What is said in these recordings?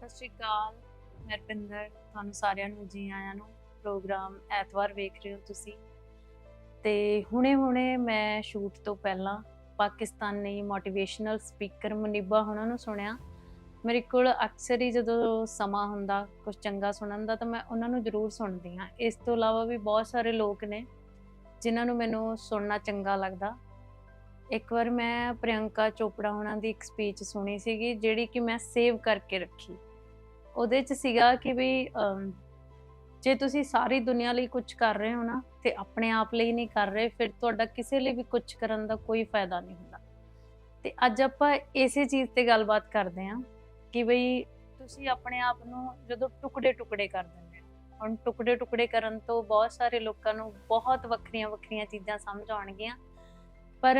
ਸਤਿ ਸ਼੍ਰੀ ਅਕਾਲ। ਮੈਂ ਰਪਿੰਦਰ, ਤੁਹਾਨੂੰ ਸਾਰਿਆਂ ਨੂੰ, ਜੀ ਆਇਆਂ ਨੂੰ ਪ੍ਰੋਗਰਾਮ ਐਤਵਾਰ ਵੇਖ ਰਹੇ ਹੋ ਤੁਸੀਂ। ਤੇ ਹੁਣੇ-ਹੁਣੇ ਮੈਂ ਸ਼ੂਟ ਤੋਂ ਪਹਿਲਾਂ ਪਾਕਿਸਤਾਨੀ ਮੋਟੀਵੇਸ਼ਨਲ ਸਪੀਕਰ ਮੁਨੀਬਾ ਹੁਣਾਂ ਨੂੰ ਸੁਣਿਆ। ਮੇਰੇ ਕੋਲ ਅਕਸਰ ਹੀ ਜਦੋਂ ਸਮਾਂ ਹੁੰਦਾ ਕੁਝ ਚੰਗਾ ਸੁਣਨ ਦਾ, ਤਾਂ ਮੈਂ ਉਹਨਾਂ ਨੂੰ ਜ਼ਰੂਰ ਸੁਣਦੀ ਹਾਂ। ਇਸ ਤੋਂ ਇਲਾਵਾ ਵੀ ਬਹੁਤ ਸਾਰੇ ਲੋਕ ਨੇ, ਜਿਨ੍ਹਾਂ ਨੂੰ ਮੈਨੂੰ ਸੁਣਨਾ ਚੰਗਾ ਲੱਗਦਾ। ਇੱਕ ਵਾਰ ਮੈਂ ਪ੍ਰਿਯੰਕਾ ਚੋਪੜਾ ਉਹਨਾਂ ਦੀ ਇੱਕ ਸਪੀਚ ਸੁਣੀ ਸੀਗੀ, ਜਿਹੜੀ ਕਿ ਮੈਂ ਸੇਵ ਕਰਕੇ ਰੱਖੀ। ਉਹਦੇ ਚ ਸੀਗਾ ਕਿ ਵੀ ਜੇ ਤੁਸੀਂ ਸਾਰੀ ਦੁਨੀਆ ਲਈ ਕੁਝ ਕਰ ਰਹੇ ਹੋ ਨਾ, ਤੇ ਆਪਣੇ ਆਪ ਲਈ ਨਹੀਂ ਕਰ ਰਹੇ, ਫਿਰ ਤੁਹਾਡਾ ਕਿਸੇ ਲਈ ਵੀ ਕੁਝ ਕਰਨ ਦਾ ਕੋਈ ਫਾਇਦਾ ਨਹੀਂ ਹੁੰਦਾ। ਤੇ ਅੱਜ ਆਪਾਂ ਇਸੇ ਚੀਜ਼ ਤੇ ਗੱਲਬਾਤ ਕਰਦੇ ਹਾਂ ਕਿ ਬਈ ਤੁਸੀਂ ਆਪਣੇ ਆਪ ਨੂੰ ਜਦੋਂ ਟੁਕੜੇ ਟੁਕੜੇ ਕਰ ਦਿੰਦੇ ਹੋ। ਹੁਣ ਟੁਕੜੇ ਟੁਕੜੇ ਕਰਨ ਤੋਂ ਬਹੁਤ ਸਾਰੇ ਲੋਕਾਂ ਨੂੰ ਬਹੁਤ ਵੱਖਰੀਆਂ ਵੱਖਰੀਆਂ ਚੀਜ਼ਾਂ ਸਮਝ ਆਉਣਗੀਆਂ। ਪਰ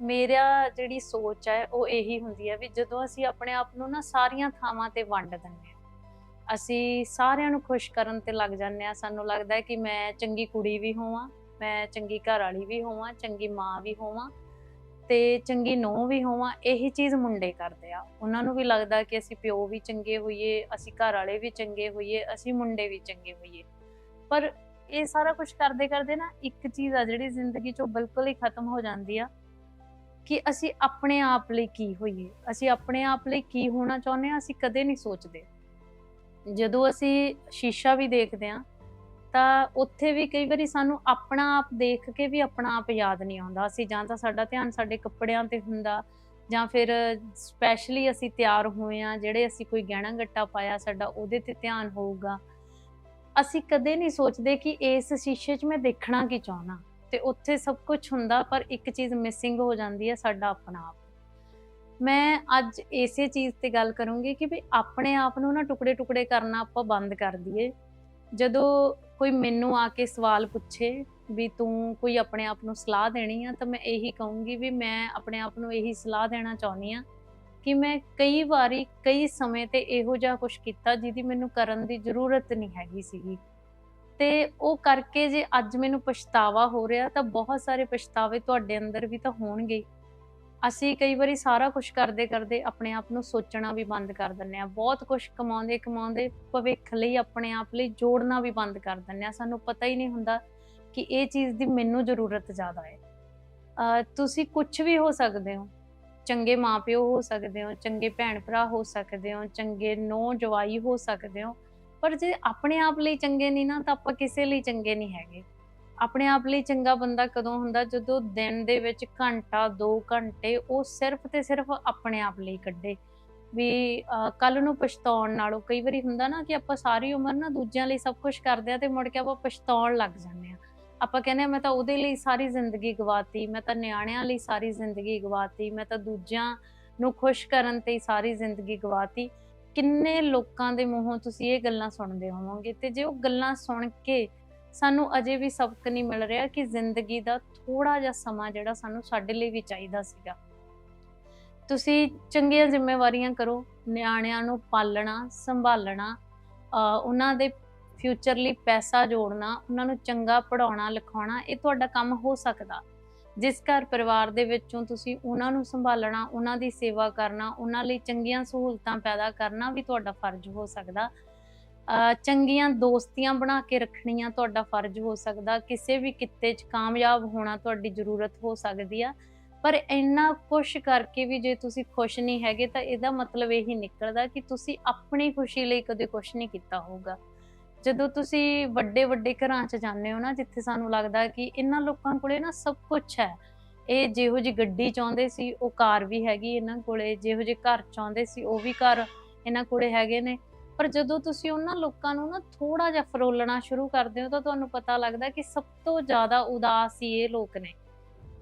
ਮੇਰਾ ਜਿਹੜੀ ਸੋਚ ਹੈ, ਉਹ ਇਹੀ ਹੁੰਦੀ ਹੈ ਵੀ ਜਦੋਂ ਅਸੀਂ ਆਪਣੇ ਆਪ ਨੂੰ ਨਾ ਸਾਰੀਆਂ ਥਾਵਾਂ ਤੇ ਵੰਡ ਦਿੰਦੇ ਹਾਂ ਅਸੀਂ ਸਾਰਿਆਂ ਨੂੰ ਖੁਸ਼ ਕਰਨ ਤੇ ਲੱਗ ਜਾਂਦੇ ਆ ਸਾਨੂੰ ਲੱਗਦਾ ਹੈ ਕਿ ਮੈਂ ਚੰਗੀ ਕੁੜੀ ਵੀ ਹੋਵਾਂ, ਮੈਂ ਚੰਗੀ ਘਰ ਵਾਲੀ ਵੀ ਹੋਵਾਂ, ਚੰਗੀ ਮਾਂ ਵੀ ਹੋਵਾਂ ਤੇ ਚੰਗੀ ਨੂੰਹ ਵੀ ਹੋਵਾਂ, ਇਹੀ ਚੀਜ਼ ਮੁੰਡੇ ਕਰਦੇ ਆ। ਉਹਨਾਂ ਨੂੰ ਵੀ ਲੱਗਦਾ ਕਿ ਅਸੀਂ ਪਿਓ ਵੀ ਚੰਗੇ ਹੋਈਏ, ਅਸੀਂ ਘਰ ਵਾਲੇ ਵੀ ਚੰਗੇ ਹੋਈਏ, ਅਸੀਂ ਮੁੰਡੇ ਵੀ ਚੰਗੇ ਹੋਈਏ। ਪਰ ਇਹ ਸਾਰਾ ਕੁਝ ਕਰਦੇ ਕਰਦੇ ਨਾ ਇੱਕ ਚੀਜ਼ ਆ ਜਿਹੜੀ ਜ਼ਿੰਦਗੀ ਚੋਂ ਬਿਲਕੁਲ ਹੀ ਖਤਮ ਹੋ ਜਾਂਦੀ ਆ ਕਿ ਅਸੀਂ ਆਪਣੇ ਆਪ ਲਈ ਕੀ ਹੋਈਏ, ਅਸੀਂ ਆਪਣੇ ਆਪ ਲਈ ਕੀ ਹੋਣਾ ਚਾਹੁੰਦੇ ਆ, ਅਸੀਂ ਕਦੇ ਨਹੀਂ ਸੋਚਦੇ। ਜਦੋਂ ਅਸੀਂ ਸ਼ੀਸ਼ਾ ਵੀ ਦੇਖਦੇ ਆ ਤਾਂ ਉੱਥੇ ਵੀ ਕਈ ਵਾਰੀ ਸਾਨੂੰ ਆਪਣਾ ਆਪ ਦੇਖ ਕੇ ਵੀ ਆਪਣਾ ਆਪ ਯਾਦ ਨਹੀਂ ਆਉਂਦਾ। ਅਸੀਂ ਜਾਂ ਤਾਂ ਸਾਡਾ ਧਿਆਨ ਸਾਡੇ ਕੱਪੜਿਆਂ ਤੇ ਹੁੰਦਾ ਜਾਂ ਫਿਰ ਸਪੈਸ਼ਲੀ ਅਸੀਂ ਤਿਆਰ ਹੋਏ ਆ ਜਿਹੜੇ ਅਸੀਂ ਕੋਈ ਗਹਿਣਾ ਗੱਟਾ ਪਾਇਆ ਸਾਡਾ ਉਹਦੇ ਤੇ ਧਿਆਨ ਹੋਊਗਾ। ਅਸੀਂ ਕਦੇ ਨਹੀਂ ਸੋਚਦੇ ਕਿ ਇਸ ਸ਼ੀਸ਼ੇ 'ਚ ਮੈਂ ਦੇਖਣਾ ਕੀ ਚਾਹੁੰਦਾ। ਤੇ ਉੱਥੇ ਸਭ ਕੁਝ ਹੁੰਦਾ, ਪਰ ਇੱਕ ਚੀਜ਼ ਮਿਸਿੰਗ ਹੋ ਜਾਂਦੀ ਹੈ, ਸਾਡਾ ਆਪਣਾ ਆਪ। ਮੈਂ ਅੱਜ ਇਸੇ ਚੀਜ਼ ਤੇ ਗੱਲ ਕਰੂੰਗੀ ਕਿ ਵੀ ਆਪਣੇ ਆਪ ਨੂੰ ਨਾ ਟੁਕੜੇ ਟੁਕੜੇ ਕਰਨਾ ਆਪਾਂ ਬੰਦ ਕਰ ਦਈਏ। ਜਦੋਂ ਕੋਈ ਮੈਨੂੰ ਆ ਕੇ ਸਵਾਲ ਪੁੱਛੇ ਵੀ ਤੂੰ ਕੋਈ ਆਪਣੇ ਆਪ ਨੂੰ ਸਲਾਹ ਦੇਣੀ ਆ, ਤਾਂ ਮੈਂ ਇਹੀ ਕਹੂੰਗੀ ਵੀ ਮੈਂ ਆਪਣੇ ਆਪ ਨੂੰ ਇਹੀ ਸਲਾਹ ਦੇਣਾ ਚਾਹੁੰਦੀ ਆ ਕਿ ਮੈਂ ਕਈ ਵਾਰੀ ਕਈ ਸਮੇਂ ਤੇ ਇਹੋ ਜਿਹਾ ਕੁਝ ਕੀਤਾ ਜਿਹਦੀ ਮੈਨੂੰ ਕਰਨ ਦੀ ਜ਼ਰੂਰਤ ਨਹੀਂ ਹੈਗੀ ਸੀਗੀ। ਤੇ ਉਹ ਕਰਕੇ ਜੇ ਅੱਜ ਮੈਨੂੰ ਪਛਤਾਵਾ ਹੋ ਰਿਹਾ ਤਾਂ ਬਹੁਤ ਸਾਰੇ ਪਛਤਾਵੇ ਤੁਹਾਡੇ ਅੰਦਰ ਵੀ ਤਾਂ ਹੋਣਗੇ। ਅਸੀਂ ਕਈ ਵਾਰੀ ਸਾਰਾ ਕੁਝ ਕਰਦੇ ਕਰਦੇ ਆਪਣੇ ਆਪ ਨੂੰ ਸੋਚਣਾ ਵੀ ਬੰਦ ਕਰ ਦਿੰਦੇ ਆ ਬਹੁਤ ਕੁਝ ਕਮਾਉਂਦੇ ਕਮਾਉਂਦੇ ਭਵਿੱਖ ਲਈ, ਆਪਣੇ ਆਪ ਲਈ ਜੋੜਨਾ ਵੀ ਬੰਦ ਕਰ ਦਿੰਦੇ ਆ ਸਾਨੂੰ ਪਤਾ ਹੀ ਨਹੀਂ ਹੁੰਦਾ ਕਿ ਇਹ ਚੀਜ਼ ਦੀ ਮੈਨੂੰ ਜ਼ਰੂਰਤ ਜ਼ਿਆਦਾ ਹੈ। ਤੁਸੀਂ ਕੁਝ ਵੀ ਹੋ ਸਕਦੇ ਹੋ, ਚੰਗੇ ਮਾਪਿਓ ਹੋ ਸਕਦੇ ਹੋ, ਚੰਗੇ ਭੈਣ ਭਰਾ ਹੋ ਸਕਦੇ ਹੋ, ਚੰਗੇ ਨੌ ਜਵਾਈ ਹੋ ਸਕਦੇ ਹੋ, ਪਰ ਜੇ ਆਪਣੇ ਆਪ ਲਈ ਚੰਗੇ ਨਹੀਂ ਨਾ, ਤਾਂ ਆਪਾਂ ਕਿਸੇ ਲਈ ਚੰਗੇ ਨਹੀਂ ਹੈਗੇ। ਆਪਣੇ ਆਪ ਲਈ ਚੰਗਾ ਬੰਦਾ ਕਦੋਂ ਹੁੰਦਾ? ਜਦੋਂ ਦਿਨ ਦੇ ਵਿੱਚ ਘੰਟਾ 2 ਘੰਟੇ ਉਹ ਸਿਰਫ ਤੇ ਸਿਰਫ ਆਪਣੇ ਆਪ ਲਈ ਕੱਢੇ। ਵੀ ਕੱਲ ਨੂੰ ਪਛਤਾਉਣ ਨਾਲੋਂ ਕਈ ਵਾਰੀ ਹੁੰਦਾ ਨਾ ਕਿ ਆਪਾਂ ਸਾਰੀ ਉਮਰ ਨਾ ਦੂਜਿਆਂ ਲਈ ਸਭ ਕੁਝ ਕਰਦੇ ਆ ਤੇ ਮੁੜ ਕੇ ਆਪਾਂ ਪਛਤਾਉਣ ਲੱਗ ਜਾਂਦੇ ਆ ਆਪਾਂ ਕਹਿੰਦੇ ਆ ਮੈਂ ਤਾਂ ਉਹਦੇ ਲਈ ਸਾਰੀ ਜ਼ਿੰਦਗੀ ਗਵਾਤੀ, ਮੈਂ ਤਾਂ ਨਿਆਣਿਆਂ ਲਈ ਸਾਰੀ ਜ਼ਿੰਦਗੀ ਗਵਾਤੀ, ਮੈਂ ਤਾਂ ਦੂਜਿਆਂ ਨੂੰ ਖੁਸ਼ ਕਰਨ ਤੇ ਸਾਰੀ ਜ਼ਿੰਦਗੀ ਗਵਾਤੀ। ਕਿੰਨੇ ਲੋਕਾਂ ਦੇ ਮੂੰਹੋਂ ਤੁਸੀਂ ਇਹ ਗੱਲਾਂ ਸੁਣਦੇ ਹੋਵੋਗੇ ਤੇ ਜੇ ਉਹ ਗੱਲਾਂ ਸੁਣ ਕੇ ਸਾਨੂੰ ਅਜੇ ਵੀ ਸਬਕ ਨਹੀਂ ਮਿਲ ਰਿਹਾ ਕਿ ਜ਼ਿੰਦਗੀ ਦਾ ਥੋੜਾ ਜਿਹਾ ਸਮਾਂ ਜਿਹੜਾ ਸਾਨੂੰ ਸਾਡੇ ਲਈ ਵੀ ਚਾਹੀਦਾ ਸੀਗਾ। ਤੁਸੀਂ ਚੰਗੀਆਂ ਜ਼ਿੰਮੇਵਾਰੀਆਂ ਕਰੋ, ਨਿਆਣਿਆਂ ਨੂੰ ਪਾਲਣਾ, ਸੰਭਾਲਣਾ ਅਹ ਉਹਨਾਂ ਦੇ ਫਿਊਚਰ ਲਈ ਪੈਸਾ ਜੋੜਨਾ, ਉਹਨਾਂ ਨੂੰ ਚੰਗਾ ਪੜਾਉਣਾ ਲਿਖਾਉਣਾ, ਇਹ ਤੁਹਾਡਾ ਕੰਮ ਹੋ ਸਕਦਾ। ਜਿਸ ਘਰ ਪਰਿਵਾਰ ਦੇ ਵਿੱਚੋਂ ਤੁਸੀਂ ਉਹਨਾਂ ਨੂੰ ਸੰਭਾਲਣਾ, ਉਹਨਾਂ ਦੀ ਸੇਵਾ ਕਰਨਾ, ਉਹਨਾਂ ਲਈ ਚੰਗੀਆਂ ਸਹੂਲਤਾਂ ਪੈਦਾ ਕਰਨਾ ਵੀ ਤੁਹਾਡਾ ਫਰਜ਼ ਹੋ ਸਕਦਾ। ਚੰਗੀਆਂ ਦੋਸਤੀਆਂ ਬਣਾ ਕੇ ਰੱਖਣੀਆਂ ਤੁਹਾਡਾ ਫਰਜ਼ ਹੋ ਸਕਦਾ, ਕਿਸੇ ਵੀ ਕਿੱਤੇ 'ਚ ਕਾਮਯਾਬ ਹੋਣਾ ਤੁਹਾਡੀ ਜ਼ਰੂਰਤ ਹੋ ਸਕਦੀ ਆ। ਪਰ ਇੰਨਾ ਕੁਛ ਕਰਕੇ ਵੀ ਜੇ ਤੁਸੀਂ ਖੁਸ਼ ਨਹੀਂ ਹੈਗੇ ਤਾਂ ਇਹਦਾ ਮਤਲਬ ਇਹੀ ਨਿਕਲਦਾ ਕਿ ਤੁਸੀਂ ਆਪਣੀ ਖੁਸ਼ੀ ਲਈ ਕਦੇ ਕੁਛ ਨਹੀਂ ਕੀਤਾ ਹੋਊਗਾ। ਜਦੋਂ ਤੁਸੀਂ ਵੱਡੇ ਵੱਡੇ ਘਰਾਂ 'ਚ ਜਾਂਦੇ ਹੋ ਨਾ, ਜਿੱਥੇ ਸਾਨੂੰ ਲੱਗਦਾ ਕਿ ਇਹਨਾਂ ਲੋਕਾਂ ਕੋਲੇ ਨਾ ਸਭ ਕੁਝ ਹੈ। ਇਹ ਜਿਹੋ ਜੀ ਗੱਡੀ ਚਾਹੁੰਦੇ ਸੀ, ਉਹ ਕਾਰ ਵੀ ਹੈਗੀ ਇਹਨਾਂ ਕੋਲੇ, ਜਿਹੋ ਜਿਹੇ ਘਰ ਚਾਹੁੰਦੇ ਸੀ, ਉਹ ਵੀ ਘਰ ਇਹਨਾਂ ਕੋਲੇ ਹੈਗੇ ਨੇ। ਪਰ ਜਦੋਂ ਤੁਸੀਂ ਉਹਨਾਂ ਲੋਕਾਂ ਨੂੰ ਨਾ ਥੋੜਾ ਜਿਹਾ ਫਰੋਲਣਾ ਸ਼ੁਰੂ ਕਰਦੇ ਹੋ ਤਾਂ ਤੁਹਾਨੂੰ ਪਤਾ ਲੱਗਦਾ ਕਿ ਸਭ ਤੋਂ ਜ਼ਿਆਦਾ ਉਦਾਸ ਹੀ ਇਹ ਲੋਕ ਨੇ।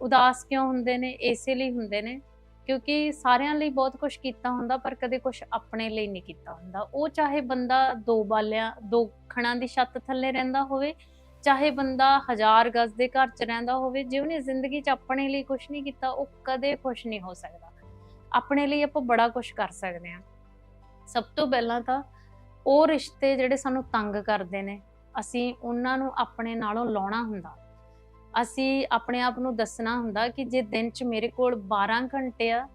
ਉਦਾਸ ਕਿਉਂ ਹੁੰਦੇ ਨੇ? ਇਸੇ ਲਈ ਹੁੰਦੇ ਨੇ ਕਿਉਂਕਿ ਸਾਰਿਆਂ ਲਈ ਬਹੁਤ ਕੁਝ ਕੀਤਾ ਹੁੰਦਾ ਪਰ ਕਦੇ ਕੁਝ ਆਪਣੇ ਲਈ ਨਹੀਂ ਕੀਤਾ ਹੁੰਦਾ। ਉਹ ਚਾਹੇ ਬੰਦਾ ਦੋ ਬਾਲਿਆਂ, ਦੋ ਖਣਾਂ ਦੀ ਛੱਤ ਥੱਲੇ ਰਹਿੰਦਾ ਹੋਵੇ, ਚਾਹੇ ਬੰਦਾ ਹਜ਼ਾਰ ਗਜ਼ ਦੇ ਘਰ 'ਚ ਰਹਿੰਦਾ ਹੋਵੇ, ਜੇ ਉਹਨੇ ਜ਼ਿੰਦਗੀ 'ਚ ਆਪਣੇ ਲਈ ਕੁਝ ਨਹੀਂ ਕੀਤਾ, ਉਹ ਕਦੇ ਖੁਸ਼ ਨਹੀਂ ਹੋ ਸਕਦਾ। ਆਪਣੇ ਲਈ ਆਪਾਂ ਬੜਾ ਕੁਝ ਕਰ ਸਕਦੇ ਹਾਂ। ਸਭ ਤੋਂ ਪਹਿਲਾਂ ਤਾਂ ਉਹ ਰਿਸ਼ਤੇ ਜਿਹੜੇ ਸਾਨੂੰ ਤੰਗ ਕਰਦੇ ਨੇ, ਅਸੀਂ ਉਹਨਾਂ ਨੂੰ ਆਪਣੇ ਨਾਲੋਂ ਲਾਉਣਾ ਹੁੰਦਾ। ਅਸੀਂ ਆਪਣੇ ਆਪ ਨੂੰ ਦੱਸਣਾ ਹੁੰਦਾ ਕਿ ਜੇ ਦਿਨ 'ਚ ਮੇਰੇ ਕੋਲ 12 ਘੰਟੇ ਆ,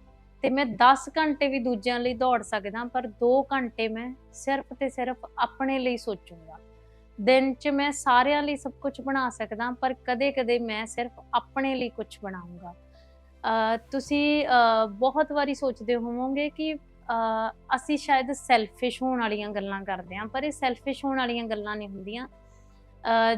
ਤੇ ਮੈਂ 10 ਘੰਟੇ ਵੀ ਦੂਜਿਆਂ ਲਈ ਦੌੜ ਸਕਦਾ, ਪਰ 2 ਘੰਟੇ ਮੈਂ ਸਿਰਫ ਤੇ ਸਿਰਫ ਆਪਣੇ ਲਈ ਸੋਚੂੰਗਾ। ਦਿਨ 'ਚ ਮੈਂ ਸਾਰਿਆਂ ਲਈ ਸਭ ਕੁਝ ਬਣਾ ਸਕਦਾ, ਪਰ ਕਦੇ-ਕਦੇ ਮੈਂ ਸਿਰਫ ਆਪਣੇ ਲਈ ਕੁਝ ਬਣਾਉਂਗਾ। ਤੁਸੀਂ ਬਹੁਤ ਵਾਰੀ ਸੋਚਦੇ ਹੋਵੋਗੇ ਕਿ ਅਸੀਂ ਸ਼ਾਇਦ ਸੈਲਫਿਸ਼ ਹੋਣ ਵਾਲੀਆਂ ਗੱਲਾਂ ਕਰਦੇ ਹਾਂ ਪਰ ਇਹ ਸੈਲਫਿਸ਼ ਹੋਣ ਵਾਲੀਆਂ ਗੱਲਾਂ ਨਹੀਂ ਹੁੰਦੀਆਂ। ਅ,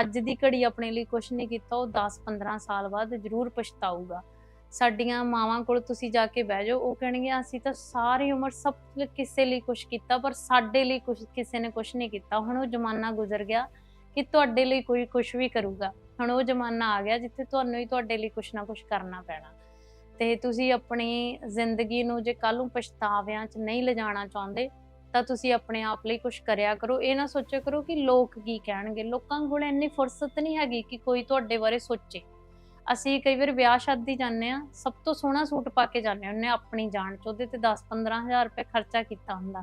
ਅੱਜ ਦੀ ਘੜੀ ਆਪਣੇ ਲਈ ਕੁਝ ਨਹੀਂ ਕੀਤਾ ਉਹ 10-15 ਸਾਲ ਬਾਅਦ ਜ਼ਰੂਰ ਪਛਤਾਊਗਾ। ਸਾਡੀਆਂ ਮਾਵਾਂ ਕੋਲ ਤੁਸੀਂ ਜਾ ਕੇ ਬਹਿ ਜਾਓ ਉਹ ਕਹਿਣਗੀਆਂ ਅਸੀਂ ਤਾਂ ਸਾਰੀ ਉਮਰ ਸਭ ਕਿਸੇ ਲਈ ਕੁਝ ਕੀਤਾ ਪਰ ਸਾਡੇ ਲਈ ਕੁਝ ਕਿਸੇ ਨੇ ਕੁਝ ਨਹੀਂ ਕੀਤਾ। ਹੁਣ ਉਹ ਜ਼ਮਾਨਾ ਗੁਜ਼ਰ ਗਿਆ ਕਿ ਤੁਹਾਡੇ ਲਈ ਕੋਈ ਕੁਝ ਵੀ ਕਰੂਗਾ। ਹੁਣ ਉਹ ਜ਼ਮਾਨਾ ਆ ਗਿਆ ਜਿੱਥੇ ਤੁਹਾਨੂੰ ਹੀ ਤੁਹਾਡੇ ਲਈ ਕੁਝ ਨਾ ਕੁਝ ਕਰਨਾ ਪੈਣਾ। ਤੇ ਤੁਸੀਂ ਆਪਣੀ ਜ਼ਿੰਦਗੀ ਨੂੰ ਜੇ ਕੱਲ ਨੂੰ ਪਛਤਾਵਿਆਂ 'ਚ ਨਹੀਂ ਲਿਜਾਣਾ ਚਾਹੁੰਦੇ, ਤਾਂ ਤੁਸੀਂ ਆਪਣੇ ਆਪ ਲਈ ਕੁਝ ਕਰਿਆ ਕਰੋ। ਇਹ ਨਾ ਸੋਚਿਆ ਕਰੋ ਕਿ ਲੋਕ ਕੀ ਕਹਿਣਗੇ। ਲੋਕਾਂ ਕੋਲ ਇੰਨੀ ਫੁਰਸਤ ਨਹੀਂ ਹੈਗੀ ਕਿ ਕੋਈ ਤੁਹਾਡੇ ਬਾਰੇ ਸੋਚੇ। ਅਸੀਂ ਕਈ ਵਾਰ ਵਿਆਹ ਸ਼ਾਦੀ ਜਾਂਦੇ ਆ ਸਭ ਤੋਂ ਸੋਹਣਾ ਸੂਟ ਪਾ ਕੇ ਜਾਂਦੇ ਹੁੰਦੇ ਹਾਂ ਆਪਣੀ ਜਾਨ ਚ, ਉਹਦੇ ਤੇ 10-15000 ਰੁਪਏ ਖਰਚਾ ਕੀਤਾ ਹੁੰਦਾ।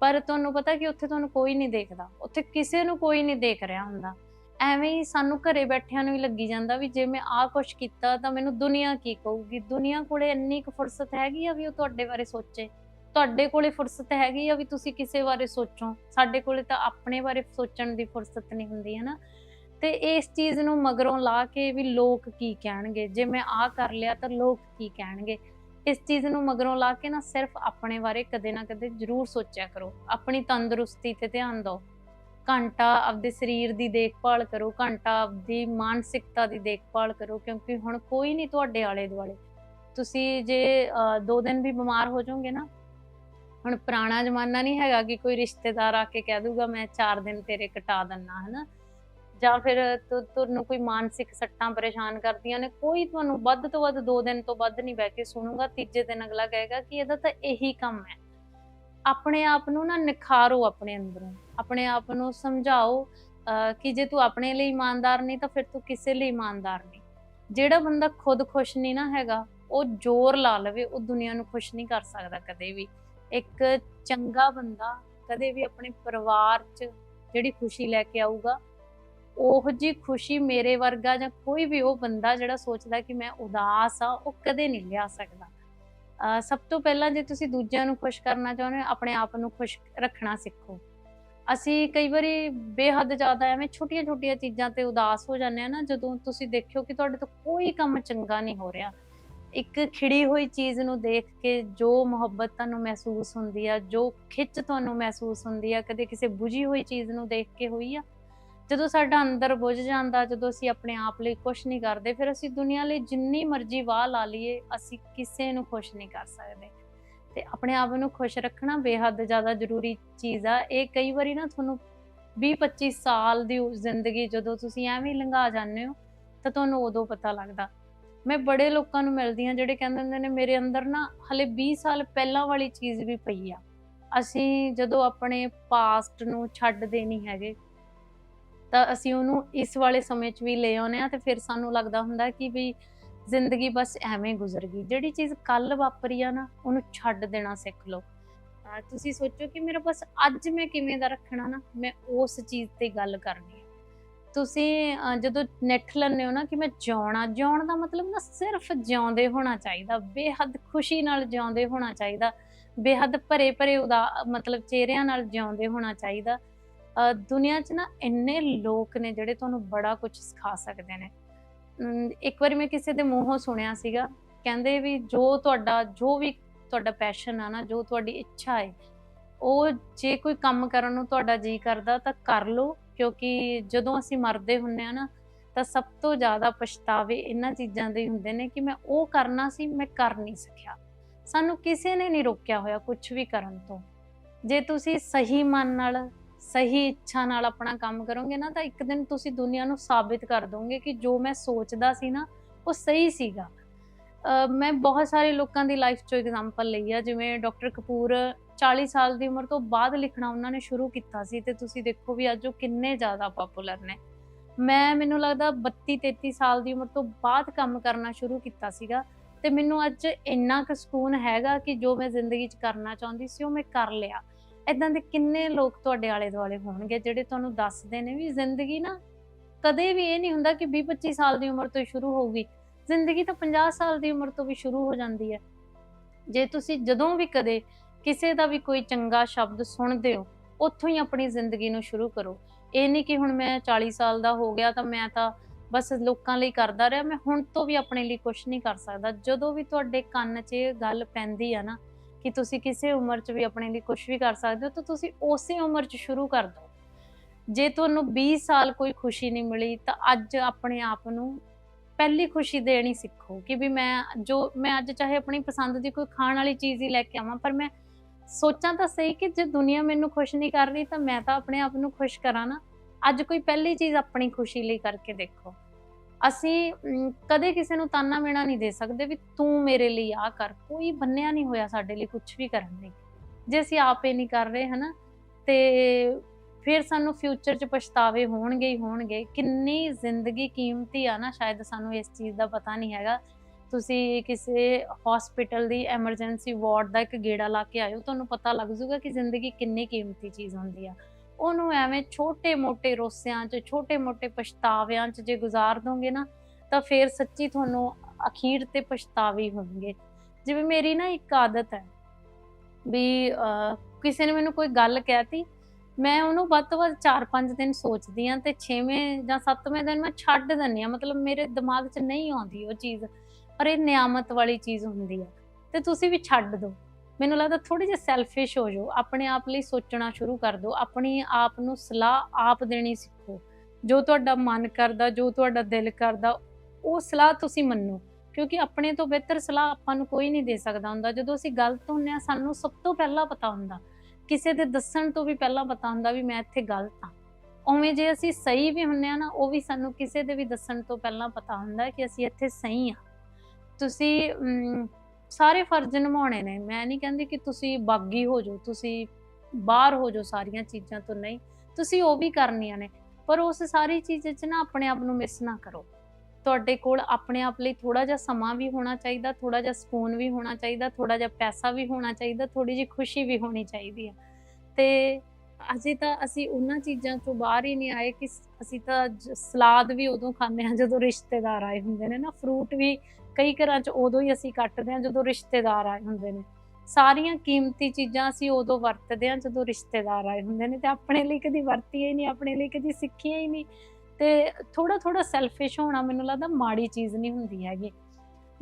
ਪਰ ਤੁਹਾਨੂੰ ਪਤਾ ਕਿ ਉੱਥੇ ਤੁਹਾਨੂੰ ਕੋਈ ਨਹੀਂ ਦੇਖਦਾ, ਉੱਥੇ ਕਿਸੇ ਨੂੰ ਕੋਈ ਨਹੀਂ ਦੇਖ ਰਿਹਾ ਹੁੰਦਾ। ਐਵੇਂ ਹੀ ਸਾਨੂੰ ਘਰੇ ਬੈਠਿਆਂ ਨੂੰ ਹੀ ਲੱਗੀ ਜਾਂਦਾ ਵੀ ਜੇ ਮੈਂ ਆਹ ਕੁਛ ਕੀਤਾ ਤਾਂ ਮੈਨੂੰ ਦੁਨੀਆ ਕੀ ਕਹੂਗੀ? ਦੁਨੀਆ ਕੋਲੇ ਇੰਨੀ ਕੁ ਫੁਰਸਤ ਹੈਗੀ ਆ ਵੀ ਉਹ ਤੁਹਾਡੇ ਬਾਰੇ ਸੋਚੇ। ਤੁਹਾਡੇ ਕੋਲੇ ਫੁਰਸਤ ਹੈਗੀ ਆ ਵੀ ਤੁਸੀਂ ਕਿਸੇ ਬਾਰੇ ਸੋਚੋ। ਸਾਡੇ ਕੋਲੇ ਤਾਂ ਆਪਣੇ ਬਾਰੇ ਸੋਚਣ ਦੀ ਫੁਰਸਤ ਨਹੀਂ ਹੁੰਦੀ ਹੈ ਨਾ ਤੇ ਇਸ ਚੀਜ਼ ਨੂੰ ਮਗਰੋਂ ਲਾ ਕੇ ਵੀ ਲੋਕ ਕੀ ਕਹਿਣਗੇ? ਜੇ ਮੈਂ ਆਹ ਕਰ ਲਿਆ ਤਾਂ ਲੋਕ ਕੀ ਕਹਿਣਗੇ? ਇਸ ਚੀਜ਼ ਨੂੰ ਮਗਰੋਂ ਲਾ ਕੇ ਨਾ ਸਿਰਫ ਆਪਣੇ ਬਾਰੇ ਕਦੇ ਨਾ ਕਦੇ ਜ਼ਰੂਰ ਸੋਚਿਆ ਕਰੋ। ਆਪਣੀ ਤੰਦਰੁਸਤੀ ਤੇ ਧਿਆਨ ਦਿਓ। ਘੰਟਾ ਆਪਦੇ ਸਰੀਰ ਦੀ ਦੇਖਭਾਲ ਕਰੋ ਘੰਟਾ ਆਪਦੀ ਮਾਨਸਿਕਤਾ ਦੀ ਦੇਖਭਾਲ ਕਰੋ ਕਿਉਂਕਿ ਹੁਣ ਕੋਈ ਨਹੀਂ ਤੁਹਾਡੇ ਆਲੇ ਦੁਆਲੇ। ਤੁਸੀਂ ਜੇ ਅਹ, ਦੋ ਦਿਨ ਵੀ ਬਿਮਾਰ ਹੋ ਜਾਓਗੇ ਨਾ ਹੁਣ ਪੁਰਾਣਾ ਜ਼ਮਾਨਾ ਨਹੀਂ ਹੈਗਾ ਕਿ ਕੋਈ ਰਿਸ਼ਤੇਦਾਰ ਆ ਕੇ ਕਹਿ ਦੂਗਾ ਮੈਂ 4 ਦਿਨ ਤੇਰੇ ਕਟਾ ਦਿੰਨਾ ਹਨਾ? ਜਾਂ ਫਿਰ ਤੁਹਾਨੂੰ ਕੋਈ ਮਾਨਸਿਕ ਸੱਟਾਂ ਪਰੇਸ਼ਾਨ ਕਰਦੀਆਂ ਨੇ ਕੋਈ ਤੁਹਾਨੂੰ ਵੱਧ ਤੋਂ ਵੱਧ 2 ਦਿਨ ਤੋਂ ਵੱਧ ਨਹੀਂ ਬਹਿ ਕੇ ਸੁਣੂਗਾ ਤੀਜੇ ਦਿਨ ਅਗਲਾ ਕਹੇਗਾ ਕਿ ਇਹਦਾ ਤਾਂ ਇਹੀ ਕੰਮ ਹੈ। ਆਪਣੇ ਆਪ ਨੂੰ ਨਾ ਨਿਖਾਰੋ ਆਪਣੇ ਅੰਦਰੋਂ। ਆਪਣੇ ਆਪ ਨੂੰ ਸਮਝਾਓ ਅਹ, ਕਿ ਜੇ ਤੂੰ ਆਪਣੇ ਲਈ ਇਮਾਨਦਾਰ ਨਹੀਂ ਤਾਂ ਫਿਰ ਤੂੰ ਕਿਸੇ ਲਈ ਇਮਾਨਦਾਰ ਨਹੀਂ। ਜਿਹੜਾ ਬੰਦਾ ਖੁਦ ਖੁਸ਼ ਨਹੀਂ ਨਾ ਹੈਗਾ ਉਹ ਜ਼ੋਰ ਲਾ ਲਵੇ ਉਹ ਦੁਨੀਆ ਨੂੰ ਖੁਸ਼ ਨਹੀਂ ਕਰ ਸਕਦਾ ਕਦੇ ਵੀ। ਇੱਕ ਚੰਗਾ ਬੰਦਾ ਕਦੇ ਵੀ ਆਪਣੇ ਪਰਿਵਾਰ 'ਚ ਜਿਹੜੀ ਖੁਸ਼ੀ ਲੈ ਕੇ ਆਊਗਾ ਉਹ ਜੀ ਖੁਸ਼ੀ ਮੇਰੇ ਵਰਗਾ ਜਾਂ ਕੋਈ ਵੀ ਉਹ ਬੰਦਾ ਜਿਹੜਾ ਸੋਚਦਾ ਕਿ ਮੈਂ ਉਦਾਸ ਆ ਉਹ ਕਦੇ ਨਹੀਂ ਲਿਆ ਸਕਦਾ। ਅਹ ਸਭ ਤੋਂ ਪਹਿਲਾਂ ਜੇ ਤੁਸੀਂ ਦੂਜਿਆਂ ਨੂੰ ਖੁਸ਼ ਕਰਨਾ ਚਾਹੁੰਦੇ ਹੋ ਆਪਣੇ ਆਪ ਨੂੰ ਖੁਸ਼ ਰੱਖਣਾ ਸਿੱਖੋ। ਅਸੀਂ ਕਈ ਵਾਰੀ ਬੇਹੱਦ ਜ਼ਿਆਦਾ ਐਵੇਂ ਛੋਟੀਆਂ-ਛੋਟੀਆਂ ਚੀਜ਼ਾਂ ਤੇ ਉਦਾਸ ਹੋ ਜਾਂਦੇ ਆ ਨਾ, ਜਦੋਂ ਤੁਸੀਂ ਦੇਖਿਓ ਕਿ ਤੁਹਾਡੇ ਤੋਂ ਕੋਈ ਕੰਮ ਚੰਗਾ ਨਹੀਂ ਹੋ ਰਿਹਾ। ਇੱਕ ਖਿੜੀ ਹੋਈ ਚੀਜ਼ ਨੂੰ ਦੇਖ ਕੇ ਜੋ ਮੁਹੱਬਤ ਤੁਹਾਨੂੰ ਮਹਿਸੂਸ ਹੁੰਦੀ ਆ, ਜੋ ਖਿੱਚ ਤੁਹਾਨੂੰ ਮਹਿਸੂਸ ਹੁੰਦੀ ਆ, ਕਦੇ ਕਿਸੇ ਬੁਝੀ ਹੋਈ ਚੀਜ਼ ਨੂੰ ਦੇਖ ਕੇ ਹੋਈ ਆ। ਜਦੋਂ ਸਾਡਾ ਅੰਦਰ ਬੁੱਝ ਜਾਂਦਾ, ਜਦੋਂ ਅਸੀਂ ਆਪਣੇ ਆਪ ਲਈ ਕੁਝ ਨਹੀਂ ਕਰਦੇ, ਫਿਰ ਅਸੀਂ ਦੁਨੀਆ ਲਈ ਜਿੰਨੀ ਮਰਜ਼ੀ ਵਾਹ ਲਾ ਲਈਏ, ਅਸੀਂ ਕਿਸੇ ਨੂੰ ਖੁਸ਼ ਨਹੀਂ ਕਰ ਸਕਦੇ। ਤੇ ਆਪਣੇ ਆਪ ਨੂੰ ਖੁਸ਼ ਰੱਖਣਾ ਬੇਹੱਦ ਜ਼ਿਆਦਾ ਜ਼ਰੂਰੀ ਚੀਜ਼ ਆ। ਇਹ ਕਈ ਵਾਰੀ ਨਾ ਤੁਹਾਨੂੰ 20 25 ਸਾਲ ਦੀ ਜ਼ਿੰਦਗੀ ਜਦੋਂ ਤੁਸੀਂ ਐਵੇਂ ਲੰਘਾ ਜਾਂਦੇ ਹੋ, ਤਾਂ ਤੁਹਾਨੂੰ ਉਦੋਂ ਪਤਾ ਲੱਗਦਾ। ਮੈਂ ਬੜੇ ਲੋਕਾਂ ਨੂੰ ਮਿਲਦੀ ਹਾਂ ਜਿਹੜੇ ਕਹਿੰਦੇ ਹੁੰਦੇ ਨੇ, ਮੇਰੇ ਅੰਦਰ ਨਾ ਹਲੇ 20 ਸਾਲ ਪਹਿਲਾਂ ਵਾਲੀ ਚੀਜ਼ ਵੀ ਪਈ ਆ। ਅਸੀਂ ਜਦੋਂ ਆਪਣੇ ਪਾਸਟ ਨੂੰ ਛੱਡਦੇ ਨਹੀਂ ਹੈਗੇ, ਤਾਂ ਅਸੀਂ ਉਹਨੂੰ ਇਸ ਵਾਲੇ ਸਮੇਂ 'ਚ ਵੀ ਲੈ ਆਉਂਦੇ ਆ ਤੇ ਫਿਰ ਸਾਨੂੰ ਲੱਗਦਾ ਹੁੰਦਾ ਕਿ ਵੀ ਜ਼ਿੰਦਗੀ ਬਸ ਐਵੇਂ ਗੁਜ਼ਰ ਗਈ। ਜਿਹੜੀ ਚੀਜ਼ ਕੱਲ ਵਾਪਰੀ ਆ ਨਾ ਉਹਨੂੰ ਛੱਡ ਦੇਣਾ ਸਿੱਖ ਲਓ। ਤੁਸੀਂ ਸੋਚੋ ਕਿ ਮੇਰਾ ਬਸ ਅੱਜ ਮੈਂ ਕਿਵੇਂ ਦਾ ਰੱਖਣਾ ਨਾ ਮੈਂ ਉਸ ਚੀਜ਼ ਤੇ ਗੱਲ ਕਰਨੀ ਹੈ ਤੁਸੀਂ ਜਦੋਂ ਨਿੱਠ ਲੈਂਦੇ ਹੋ ਨਾ ਕਿ ਮੈਂ ਜਿਉਣਾ ਜਿਉਣ ਦਾ ਮਤਲਬ ਨਾ ਸਿਰਫ ਜਿਉਂਦੇ ਹੋਣਾ ਚਾਹੀਦਾ। ਬੇਹੱਦ ਖੁਸ਼ੀ ਨਾਲ ਜਿਉਂਦੇ ਹੋਣਾ ਚਾਹੀਦਾ। ਬੇਹੱਦ ਭਰੇ ਭਰੇ ਉਹਦਾ ਮਤਲਬ ਚਿਹਰਿਆਂ ਨਾਲ ਜਿਉਂਦੇ ਹੋਣਾ ਚਾਹੀਦਾ। ਅਹ, ਦੁਨੀਆ 'ਚ ਨਾ ਇੰਨੇ ਲੋਕ ਨੇ ਜਿਹੜੇ ਤੁਹਾਨੂੰ ਬੜਾ ਕੁਝ ਸਿਖਾ ਸਕਦੇ ਨੇ। ਇੱਕ ਵਾਰੀ ਮੈਂ ਕਿਸੇ ਦੇ ਮੂੰਹੋਂ ਸੁਣਿਆ ਸੀਗਾ, ਕਹਿੰਦੇ ਵੀ ਜੋ ਤੁਹਾਡਾ, ਜੋ ਵੀ ਤੁਹਾਡਾ ਪੈਸ਼ਨ ਆ ਨਾ, ਜੋ ਤੁਹਾਡੀ ਇੱਛਾ ਹੈ ਉਹ ਜੇ ਕੋਈ ਕੰਮ ਕਰਨ ਨੂੰ ਤੁਹਾਡਾ ਜੀ ਕਰਦਾ ਤਾਂ ਕਰ ਲਓ, ਕਿਉਂਕਿ ਜਦੋਂ ਅਸੀਂ ਮਰਦੇ ਹੁੰਨੇ ਆ ਨਾ, ਤਾਂ ਸਭ ਤੋਂ ਜ਼ਿਆਦਾ ਪਛਤਾਵੇ ਇਹਨਾਂ ਚੀਜ਼ਾਂ ਦੇ ਹੁੰਦੇ ਨੇ ਕਿ ਮੈਂ ਉਹ ਕਰਨਾ ਸੀ, ਮੈਂ ਕਰ ਨਹੀਂ ਸਕਿਆ। ਸਾਨੂੰ ਕਿਸੇ ਨੇ ਨਹੀਂ ਰੋਕਿਆ ਹੋਇਆ ਕੁਝ ਵੀ ਕਰਨ ਤੋਂ। ਜੇ ਤੁਸੀਂ ਸਹੀ ਮਨ ਨਾਲ ਸਹੀ ਇੱਛਾ ਨਾਲ ਆਪਣਾ ਕੰਮ ਕਰੋਗੇ ਨਾ, ਤਾਂ ਇੱਕ ਦਿਨ ਤੁਸੀਂ ਦੁਨੀਆ ਨੂੰ ਸਾਬਿਤ ਕਰ ਦੋਗੇ ਕਿ ਜੋ ਮੈਂ ਸੋਚਦਾ ਸੀ ਨਾ, ਉਹ ਸਹੀ ਸੀਗਾ। ਮੈਂ ਬਹੁਤ ਸਾਰੇ ਲੋਕਾਂ ਦੀ ਲਾਈਫ ਚੋਂ ਐਗਜ਼ਾਮਪਲ ਲਈ ਆ, ਜਿਵੇਂ ਡਾਕਟਰ ਕਪੂਰ 40 ਸਾਲ ਦੀ ਉਮਰ ਤੋਂ ਬਾਅਦ ਲਿਖਣਾ ਉਹਨਾਂ ਨੇ ਸ਼ੁਰੂ ਕੀਤਾ ਸੀ ਤੇ ਤੁਸੀਂ ਦੇਖੋ ਵੀ ਅੱਜ ਉਹ ਕਿੰਨੇ ਜ਼ਿਆਦਾ ਪਪੂਲਰ ਨੇ। ਮੈਂ, ਮੈਨੂੰ ਲੱਗਦਾ 32 33 ਸਾਲ ਦੀ ਉਮਰ ਤੋਂ ਬਾਅਦ ਕੰਮ ਕਰਨਾ ਸ਼ੁਰੂ ਕੀਤਾ ਸੀਗਾ ਤੇ ਮੈਨੂੰ ਅੱਜ ਇੰਨਾ ਕੁ ਸਕੂਨ ਹੈਗਾ ਕਿ ਜੋ ਮੈਂ ਜ਼ਿੰਦਗੀ 'ਚ ਕਰਨਾ ਚਾਹੁੰਦੀ ਸੀ ਉਹ ਮੈਂ ਕਰ ਲਿਆ। ਇਦਾਂ ਦੇ ਕਿੰਨੇ ਲੋਕ ਤੁਹਾਡੇ ਆਲੇ ਦੁਆਲੇ ਹੋਣਗੇ ਜਿਹੜੇ ਤੁਹਾਨੂੰ ਦੱਸਦੇ ਨੇ ਵੀ ਜ਼ਿੰਦਗੀ ਨਾ ਕਦੇ ਵੀ ਇਹ ਨਹੀਂ ਹੁੰਦਾ ਕਿ 20 25 ਸਾਲ ਦੀ ਉਮਰ ਤੋਂ ਹੀ ਸ਼ੁਰੂ ਹੋਊਗੀ। ਜ਼ਿੰਦਗੀ ਤਾਂ 50 ਸਾਲ ਦੀ ਉਮਰ ਤੋਂ ਵੀ ਸ਼ੁਰੂ ਹੋ ਜਾਂਦੀ ਹੈ। ਜੇ ਤੁਸੀਂ ਜਦੋਂ ਵੀ ਕਦੇ ਕਿਸੇ ਦਾ ਵੀ ਕੋਈ ਚੰਗਾ ਸ਼ਬਦ ਸੁਣਦੇ ਹੋ, ਉੱਥੋਂ ਹੀ ਆਪਣੀ ਜ਼ਿੰਦਗੀ ਨੂੰ ਸ਼ੁਰੂ ਕਰੋ। ਇਹ ਨਹੀਂ ਕਿ ਹੁਣ ਮੈਂ 40 ਸਾਲ ਦਾ ਹੋ ਗਿਆ ਤਾਂ ਮੈਂ ਤਾਂ ਬਸ ਲੋਕਾਂ ਲਈ ਕਰਦਾ ਰਿਹਾ, ਮੈਂ ਹੁਣ ਤੋਂ ਵੀ ਆਪਣੇ ਲਈ ਕੁਝ ਨਹੀਂ ਕਰ ਸਕਦਾ। ਜਦੋਂ ਵੀ ਤੁਹਾਡੇ ਕੰਨ 'ਚ ਇਹ ਗੱਲ ਪੈਂਦੀ ਆ ਨਾ ਕਿ ਤੁਸੀਂ ਕਿਸੇ ਉਮਰ 'ਚ ਵੀ ਆਪਣੇ ਲਈ ਕੁਝ ਵੀ ਕਰ ਸਕਦੇ ਹੋ, ਤਾਂ ਤੁਸੀਂ ਉਸੇ ਉਮਰ 'ਚ ਸ਼ੁਰੂ ਕਰ ਦਿਓ। ਜੇ ਤੁਹਾਨੂੰ 20 ਸਾਲ ਕੋਈ ਖੁਸ਼ੀ ਨਹੀਂ ਮਿਲੀ, ਤਾਂ ਅੱਜ ਆਪਣੇ ਆਪ ਨੂੰ ਪਹਿਲੀ ਖੁਸ਼ੀ ਦੇਣੀ ਸਿੱਖੋ ਕਿ ਵੀ ਮੈਂ ਜੋ ਮੈਂ ਅੱਜ ਚਾਹੇ ਆਪਣੀ ਪਸੰਦ ਦੀ ਕੋਈ ਖਾਣ ਵਾਲੀ ਚੀਜ਼ ਹੀ ਲੈ ਕੇ ਆਵਾਂ, ਪਰ ਮੈਂ ਸੋਚਾਂ ਤਾਂ ਸਹੀ ਕਿ ਜੇ ਦੁਨੀਆ ਮੈਨੂੰ ਖੁਸ਼ ਨਹੀਂ ਕਰ ਰਹੀ, ਤਾਂ ਮੈਂ ਤਾਂ ਆਪਣੇ ਆਪ ਨੂੰ ਖੁਸ਼ ਕਰਾਂ ਨਾ। ਅੱਜ ਕੋਈ ਪਹਿਲੀ ਚੀਜ਼ ਆਪਣੀ ਖੁਸ਼ੀ ਲਈ ਕਰਕੇ ਦੇਖੋ। ਅਸੀਂ ਕਦੇ ਕਿਸੇ ਨੂੰ ਤਾਨਾ ਮੇਣਾ ਨਹੀਂ ਦੇ ਸਕਦੇ ਵੀ ਤੂੰ ਮੇਰੇ ਲਈ ਆ ਕਰ। ਕੋਈ ਬੰਨਿਆ ਨਹੀਂ ਹੋਇਆ ਸਾਡੇ ਲਈ ਕੁਝ ਵੀ ਕਰਨ ਲਈ। ਜੇ ਅਸੀਂ ਆਪੇ ਨਹੀਂ ਕਰ ਰਹੇ, ਹਨਾ, ਤੇ ਫਿਰ ਸਾਨੂੰ ਫਿਊਚਰ 'ਚ ਪਛਤਾਵੇ ਹੋਣਗੇ ਹੀ ਹੋਣਗੇ। ਕਿੰਨੀ ਜ਼ਿੰਦਗੀ ਕੀਮਤੀ ਆ ਨਾ, ਸ਼ਾਇਦ ਸਾਨੂੰ ਇਸ ਚੀਜ਼ ਦਾ ਪਤਾ ਨਹੀਂ ਹੈਗਾ। ਤੁਸੀਂ ਕਿਸੇ ਹਸਪੀਟਲ ਦੀ ਐਮਰਜੈਂਸੀ ਵਾਰਡ ਦਾ ਇੱਕ ਗੇੜਾ ਲਾ ਕੇ ਆਇਓ, ਤੁਹਾਨੂੰ ਪਤਾ ਲੱਗ ਜੂਗਾ ਕਿ ਜ਼ਿੰਦਗੀ ਕਿੰਨੀ ਕੀਮਤੀ ਚੀਜ਼ ਹੁੰਦੀ ਆ। ਉਹਨੂੰ ਐਵੇਂ ਛੋਟੇ-ਮੋਟੇ ਰੋਸਿਆਂ 'ਚ ਛੋਟੇ-ਮੋਟੇ ਪਛਤਾਵਿਆਂ 'ਚ ਜੇ ਗੁਜ਼ਾਰ ਦੋਗੇ ਨਾ ਤਾਂ ਫਿਰ ਸੱਚੀ ਤੁਹਾਨੂੰ ਅਖੀਰ ਤੇ ਪਛਤਾਵੇ ਹੋਣਗੇ। ਜਿਵੇਂ ਮੇਰੀ ਨਾ ਇੱਕ ਆਦਤ ਹੈ ਵੀ ਅਹ, ਕਿਸੇ ਨੇ ਮੈਨੂੰ ਕੋਈ ਗੱਲ ਕਹਿਤੀ ਮੈਂ ਉਹਨੂੰ ਵੱਧ ਤੋਂ ਵੱਧ 4-5 ਦਿਨ ਸੋਚਦੀ ਆ ਤੇ 6ਵੇਂ ਜਾਂ 7ਵੇਂ ਦਿਨ ਮੈਂ ਛੱਡ ਦਿੰਦੀ ਆ ਮਤਲਬ ਮੇਰੇ ਦਿਮਾਗ 'ਚ ਨਹੀਂ ਆਉਂਦੀ ਉਹ ਚੀਜ਼ ਪਰ ਇਹ ਨਿਆਮਤ ਵਾਲੀ ਚੀਜ਼ ਹੁੰਦੀ ਆ ਤੇ ਤੁਸੀਂ ਵੀ ਛੱਡ ਦਿਓ। ਮੈਨੂੰ ਲੱਗਦਾ ਥੋੜੀ ਜਿਹੀ ਸੈਲਫਿਸ਼ ਹੋ ਜਾਓ, ਆਪਣੇ ਆਪ ਲਈ ਸੋਚਣਾ ਸ਼ੁਰੂ ਕਰ ਦਿਓ, ਆਪਣੀ ਆਪ ਨੂੰ ਸਲਾਹ ਆਪ ਦੇਣੀ ਸਿੱਖੋ। ਜੋ ਤੁਹਾਡਾ ਮਨ ਕਰਦਾ, ਜੋ ਤੁਹਾਡਾ ਦਿਲ ਕਰਦਾ, ਉਹ ਸਲਾਹ ਤੁਸੀਂ ਮੰਨੋ, ਕਿਉਂਕਿ ਆਪਣੇ ਤੋਂ ਬਿਹਤਰ ਸਲਾਹ ਆਪਾਂ ਨੂੰ ਕੋਈ ਨਹੀਂ ਦੇ ਸਕਦਾ ਹੁੰਦਾ। ਜਦੋਂ ਅਸੀਂ ਗਲਤ ਹੁੰਨੇ ਆ ਸਾਨੂੰ ਸਭ ਤੋਂ ਪਹਿਲਾਂ ਪਤਾ ਹੁੰਦਾ, ਕਿਸੇ ਦੇ ਦੱਸਣ ਤੋਂ ਵੀ ਪਹਿਲਾਂ ਪਤਾ ਹੁੰਦਾ ਵੀ ਮੈਂ ਇੱਥੇ ਗਲਤ ਆ ਉਵੇਂ ਜੇ ਅਸੀਂ ਸਹੀ ਵੀ ਹੁੰਨੇ ਆ ਨਾ, ਉਹ ਵੀ ਸਾਨੂੰ ਕਿਸੇ ਦੇ ਵੀ ਦੱਸਣ ਤੋਂ ਪਹਿਲਾਂ ਪਤਾ ਹੁੰਦਾ ਕਿ ਅਸੀਂ ਇੱਥੇ ਸਹੀ ਆ ਤੁਸੀਂ ਸਾਰੇ ਫਰਜ਼ ਨਿਭਾਉਣੇ ਨੇ। ਮੈਂ ਨਹੀਂ ਕਹਿੰਦੀ ਕਿ ਤੁਸੀਂ ਬਾਗੀ ਹੋ ਜਾਓ, ਤੁਸੀਂ ਬਾਹਰ ਹੋ ਜਾਓ ਸਾਰੀਆਂ ਚੀਜ਼ਾਂ ਤੋਂ ਨਹੀਂ। ਤੁਸੀਂ ਉਹ ਵੀ ਕਰਨੀਆਂ ਨੇ, ਪਰ ਉਸ ਸਾਰੀ ਚੀਜ਼ 'ਚ ਨਾ ਆਪਣੇ ਆਪ ਨੂੰ ਮਿਸ ਨਾ ਕਰੋ। ਤੁਹਾਡੇ ਕੋਲ ਆਪਣੇ ਆਪ ਲਈ ਥੋੜਾ ਜਿਹਾ ਸਮਾਂ ਵੀ ਹੋਣਾ ਚਾਹੀਦਾ ਥੋੜਾ ਜਿਹਾ ਸਕੂਨ ਵੀ ਹੋਣਾ ਚਾਹੀਦਾ ਥੋੜਾ ਜਿਹਾ ਪੈਸਾ ਵੀ ਹੋਣਾ ਚਾਹੀਦਾ ਥੋੜੀ ਜਿਹੀ ਖੁਸ਼ੀ ਵੀ ਹੋਣੀ ਚਾਹੀਦੀ ਹੈ। ਤੇ ਅਜੇ ਤਾਂ ਅਸੀਂ ਉਹਨਾਂ ਚੀਜ਼ਾਂ ਤੋਂ ਬਾਹਰ ਹੀ ਨਹੀਂ ਆਏ ਕਿ ਅਸੀਂ ਤਾਂ ਸਲਾਦ ਵੀ ਉਦੋਂ ਖਾਂਦੇ ਹਾਂ ਜਦੋਂ ਰਿਸ਼ਤੇਦਾਰ ਆਏ ਹੁੰਦੇ ਨੇ ਨਾ। ਫਰੂਟ ਵੀ ਕਈ ਘਰਾਂ 'ਚ ਉਦੋਂ ਹੀ ਅਸੀਂ ਕੱਟਦੇ ਹਾਂ ਜਦੋਂ ਰਿਸ਼ਤੇਦਾਰ ਆਏ ਹੁੰਦੇ ਨੇ। ਸਾਰੀਆਂ ਕੀਮਤੀ ਚੀਜ਼ਾਂ ਅਸੀਂ ਉਦੋਂ ਵਰਤਦੇ ਹਾਂ ਜਦੋਂ ਰਿਸ਼ਤੇਦਾਰ ਆਏ ਹੁੰਦੇ ਨੇ ਤੇ ਆਪਣੇ ਲਈ ਕਦੀ ਵਰਤੀਆਂ ਹੀ ਨਹੀਂ, ਆਪਣੇ ਲਈ ਕਦੀ ਸਿੱਖੀਆਂ ਹੀ ਨਹੀਂ। ਤੇ ਥੋੜਾ ਥੋੜਾ ਸੈਲਫਿਸ਼ ਹੋਣਾ ਮੈਨੂੰ ਲੱਗਦਾ ਮਾੜੀ ਚੀਜ਼ ਨਹੀਂ ਹੁੰਦੀ ਹੈਗੀ।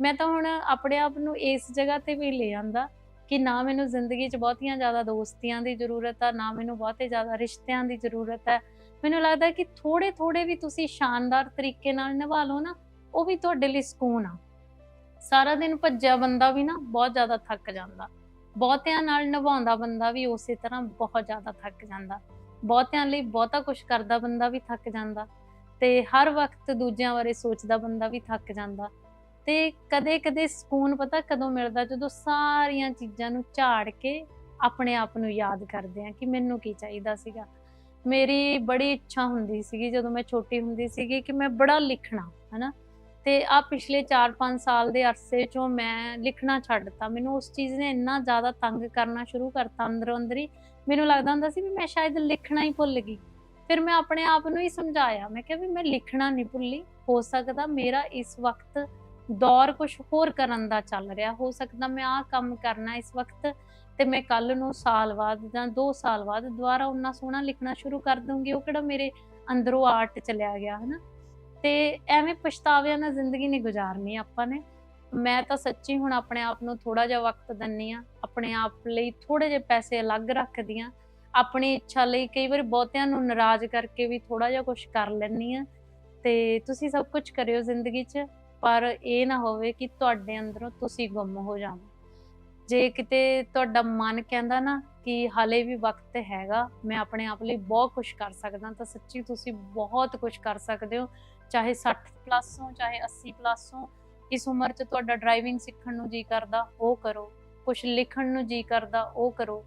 ਮੈਂ ਤਾਂ ਹੁਣ ਆਪਣੇ ਆਪ ਨੂੰ ਇਸ ਜਗ੍ਹਾ ਤੇ ਵੀ ਲੈ ਆਂਦਾ ਕਿ ਨਾ ਮੈਨੂੰ ਜ਼ਿੰਦਗੀ 'ਚ ਬਹੁਤੀਆਂ ਜ਼ਿਆਦਾ ਦੋਸਤੀਆਂ ਦੀ ਜ਼ਰੂਰਤ ਆ, ਨਾ ਮੈਨੂੰ ਬਹੁਤੇ ਜ਼ਿਆਦਾ ਰਿਸ਼ਤਿਆਂ ਦੀ ਜ਼ਰੂਰਤ ਹੈ ਮੈਨੂੰ ਲੱਗਦਾ ਕਿ ਥੋੜੇ ਥੋੜੇ ਵੀ ਤੁਸੀਂ ਸ਼ਾਨਦਾਰ ਤਰੀਕੇ ਨਾਲ ਨਿਭਾ ਲਓ ਨਾ, ਉਹ ਵੀ ਤੁਹਾਡੇ ਲਈ ਸਕੂਨ ਆ। ਸਾਰਾ ਦਿਨ ਭੱਜਿਆ ਬੰਦਾ ਵੀ ਨਾ ਬਹੁਤ ਜ਼ਿਆਦਾ ਥੱਕ ਜਾਂਦਾ। ਬਹੁਤਿਆਂ ਨਾਲ ਨਿਭਾਉਂਦਾ ਬੰਦਾ ਵੀ ਉਸੇ ਤਰ੍ਹਾਂ ਬਹੁਤ ਜ਼ਿਆਦਾ ਥੱਕ ਜਾਂਦਾ। ਬਹੁਤਿਆਂ ਲਈ ਬਹੁਤਾ ਕੁਝ ਕਰਦਾ ਬੰਦਾ ਵੀ ਥੱਕ ਜਾਂਦਾ ਤੇ ਹਰ ਵਕਤ ਦੂਜਿਆਂ ਬਾਰੇ ਸੋਚਦਾ ਬੰਦਾ ਵੀ ਥੱਕ ਜਾਂਦਾ। ਤੇ ਕਦੇ-ਕਦੇ ਸਕੂਨ ਪਤਾ ਕਦੋਂ ਮਿਲਦਾ? ਜਦੋਂ ਸਾਰੀਆਂ ਚੀਜ਼ਾਂ ਨੂੰ ਝਾੜ ਕੇ ਆਪਣੇ ਆਪ ਨੂੰ ਯਾਦ ਕਰਦੇ ਆ ਕਿ ਮੈਨੂੰ ਕੀ ਚਾਹੀਦਾ ਸੀਗਾ। ਮੇਰੀ ਬੜੀ ਇੱਛਾ ਹੁੰਦੀ ਸੀਗੀ, ਜਦੋਂ ਮੈਂ ਛੋਟੀ ਹੁੰਦੀ ਸੀਗੀ ਕਿ ਮੈਂ ਬੜਾ ਲਿਖਣਾ, ਹਨਾ? ਤੇ ਆ ਪਿਛਲੇ 4-5 ਸਾਲ ਦੇ ਅਰਸੇ ਚੋਂ ਮੈਂ ਲਿਖਣਾ ਛੱਡਤਾ ਮੈਨੂੰ ਉਸ ਚੀਜ਼ ਨੇ ਇੰਨਾ ਜ਼ਿਆਦਾ ਤੰਗ ਕਰਨਾ ਸ਼ੁਰੂ ਕਰਤਾ ਅੰਦਰੋਂ ਅੰਦਰ। ਹੀ ਮੈਨੂੰ ਲੱਗਦਾ ਹੁੰਦਾ ਸੀ ਵੀ ਮੈਂ ਸ਼ਾਇਦ ਲਿਖਣਾ ਹੀ ਭੁੱਲ ਗਈ। ਫਿਰ ਮੈਂ ਆਪਣੇ ਆਪ ਨੂੰ ਹੀ ਸਮਝਾਇਆ। ਮੈਂ ਕਿਹਾ ਵੀ ਮੈਂ ਲਿਖਣਾ ਨਹੀਂ ਭੁੱਲੀ। ਹੋ ਸਕਦਾ ਮੇਰਾ ਇਸ ਵਕਤ ਦੌਰ ਕੁਝ ਹੋਰ ਕਰਨ ਦਾ ਚੱਲ ਰਿਹਾ। ਹੋ ਸਕਦਾ ਮੈਂ ਆਹ ਕੰਮ ਕਰਨਾ ਇਸ ਵਕਤ ਤੇ ਮੈਂ ਕੱਲ ਨੂੰ ਸਾਲ ਬਾਅਦ ਜਾਂ 2 ਸਾਲ ਬਾਅਦ ਦੁਬਾਰਾ ਉਨਾ ਸੋਹਣਾ ਲਿਖਣਾ ਸ਼ੁਰੂ ਕਰ ਦੂੰਗੀ। ਉਹ ਕਿਹੜਾ ਮੇਰੇ ਅੰਦਰੋਂ ਆਰਟ ਚਲਿਆ ਗਿਆ, ਹਨਾ? ਤੇ ਐਵੇਂ ਪਛਤਾਵਿਆਂ ਨਾਲ ਜ਼ਿੰਦਗੀ ਨਹੀਂ ਗੁਜ਼ਾਰਨੀ ਆਪਾਂ ਨੇ। ਮੈਂ ਤਾਂ ਸੱਚੀ ਹੁਣ ਆਪਣੇ ਆਪ ਨੂੰ ਥੋੜਾ ਜਿਹਾ ਵਕਤ ਦਿੰਨੀ ਆ, ਆਪਣੇ ਆਪ ਲਈ ਥੋੜੇ ਜਿਹੇ ਪੈਸੇ ਅਲੱਗ ਰੱਖਦੀ ਆ, ਆਪਣੀ ਇੱਛਾ ਲਈ ਕਈ ਵਾਰ ਬਹੁਤਿਆਂ ਨੂੰ ਨਾਰਾਜ਼ ਕਰਕੇ ਵੀ ਥੋੜਾ ਜਿਹਾ ਕੁਝ ਕਰ ਲੈਣੀ ਆ। ਤੇ ਤੁਸੀਂ ਸਭ ਕੁਝ ਕਰਿਓ ਜ਼ਿੰਦਗੀ 'ਚ। ਪਰ ਇਹ ਨਾ ਹੋਵੇ ਕਿ ਤੁਹਾਡੇ ਅੰਦਰੋਂ ਤੁਸੀਂ ਗੁੰਮ ਹੋ ਜਾਵੋ। ਜੇ ਕਿਤੇ ਤੁਹਾਡਾ ਮਨ ਕਹਿੰਦਾ ਨਾ ਕਿ ਹਾਲੇ ਵੀ ਵਕਤ ਹੈਗਾ, ਮੈਂ ਆਪਣੇ ਆਪ ਲਈ ਬਹੁਤ ਕੁਝ ਕਰ ਸਕਦਾ ਤਾਂ ਸੱਚੀ ਤੁਸੀਂ ਬਹੁਤ ਕੁਝ ਕਰ ਸਕਦੇ ਹੋ, ਚਾਹੇ 60 ਪਲੱਸ ਹੋ, ਚਾਹੇ 80 ਪਲੱਸ ਹੋ। ਇਸ ਉਮਰ 'ਚ ਤੁਹਾਡਾ ਡਰਾਈਵਿੰਗ ਸਿੱਖਣ ਨੂੰ ਜੀ ਕਰਦਾ, ਉਹ ਕਰੋ। ਕੁਝ ਲਿਖਣ ਨੂੰ ਜੀ ਕਰਦਾ, ਉਹ ਕਰੋ।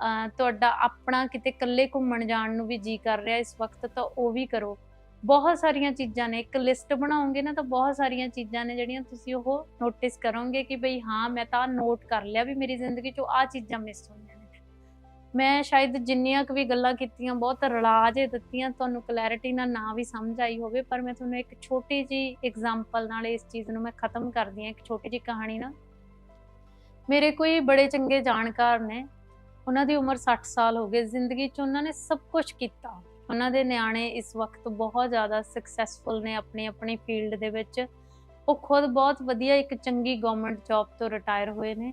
ਅਹ ਤੁਹਾਡਾ ਆਪਣਾ ਕਿਤੇ ਇਕੱਲੇ ਘੁੰਮਣ ਜਾਣ ਨੂੰ ਵੀ ਜੀ ਕਰ ਰਿਹਾ ਇਸ ਵਕਤ ਤਾਂ ਉਹ ਵੀ ਕਰੋ। ਬਹੁਤ ਸਾਰੀਆਂ ਚੀਜ਼ਾਂ ਨੇ, ਇੱਕ ਲਿਸਟ ਬਣਾਓਗੇ ਨਾ ਤਾਂ ਬਹੁਤ ਸਾਰੀਆਂ ਚੀਜ਼ਾਂ ਨੇ ਜਿਹੜੀਆਂ ਤੁਸੀਂ ਉਹ ਨੋਟਿਸ ਕਰੋਗੇ ਕਿ ਬਈ ਹਾਂ, ਮੈਂ ਤਾਂ ਨੋਟ ਕਰ ਲਿਆ ਵੀ ਮੇਰੀ ਜ਼ਿੰਦਗੀ 'ਚੋਂ ਆ ਚੀਜ਼ਾਂ ਮਿਸ ਹੋਈਆਂ ਨੇ। ਮੈਂ ਸ਼ਾਇਦ ਜਿੰਨੀਆਂ ਕੁ ਵੀ ਗੱਲਾਂ ਕੀਤੀਆਂ, ਬਹੁਤ ਰਲਾ ਜੇ ਦਿੱਤੀਆਂ, ਤੁਹਾਨੂੰ ਕਲੈਰਿਟੀ ਨਾਲ ਨਾ ਵੀ ਸਮਝ ਆਈ ਹੋਵੇ, ਪਰ ਮੈਂ ਤੁਹਾਨੂੰ ਇੱਕ ਛੋਟੀ ਜੀ ਐਗਜ਼ਾਮਪਲ ਨਾਲ ਇਸ ਚੀਜ਼ ਨੂੰ ਮੈਂ ਖਤਮ ਕਰਦੀ ਹਾਂ, ਇੱਕ ਛੋਟੀ ਜੀ ਕਹਾਣੀ ਨਾਲ। ਮੇਰੇ ਕੋਈ ਬੜੇ ਚੰਗੇ ਜਾਣਕਾਰ ਨੇ, ਉਹਨਾਂ ਦੀ ਉਮਰ 60 ਸਾਲ ਹੋ ਗਏ, ਜ਼ਿੰਦਗੀ 'ਚ ਉਹਨਾਂ ਨੇ ਸਭ ਕੁਝ ਕੀਤਾ। ਉਹਨਾਂ ਦੇ ਨਿਆਣੇ ਇਸ ਵਕਤ ਬਹੁਤ ਜ਼ਿਆਦਾ ਸਕਸੈਸਫੁਲ ਨੇ ਆਪਣੀ ਆਪਣੀ ਫੀਲਡ ਦੇ ਵਿੱਚ। ਉਹ ਖੁਦ ਬਹੁਤ ਵਧੀਆ ਇੱਕ ਚੰਗੀ ਗਵਰਨਮੈਂਟ ਜੌਬ ਤੋਂ ਰਿਟਾਇਰ ਹੋਏ ਨੇ।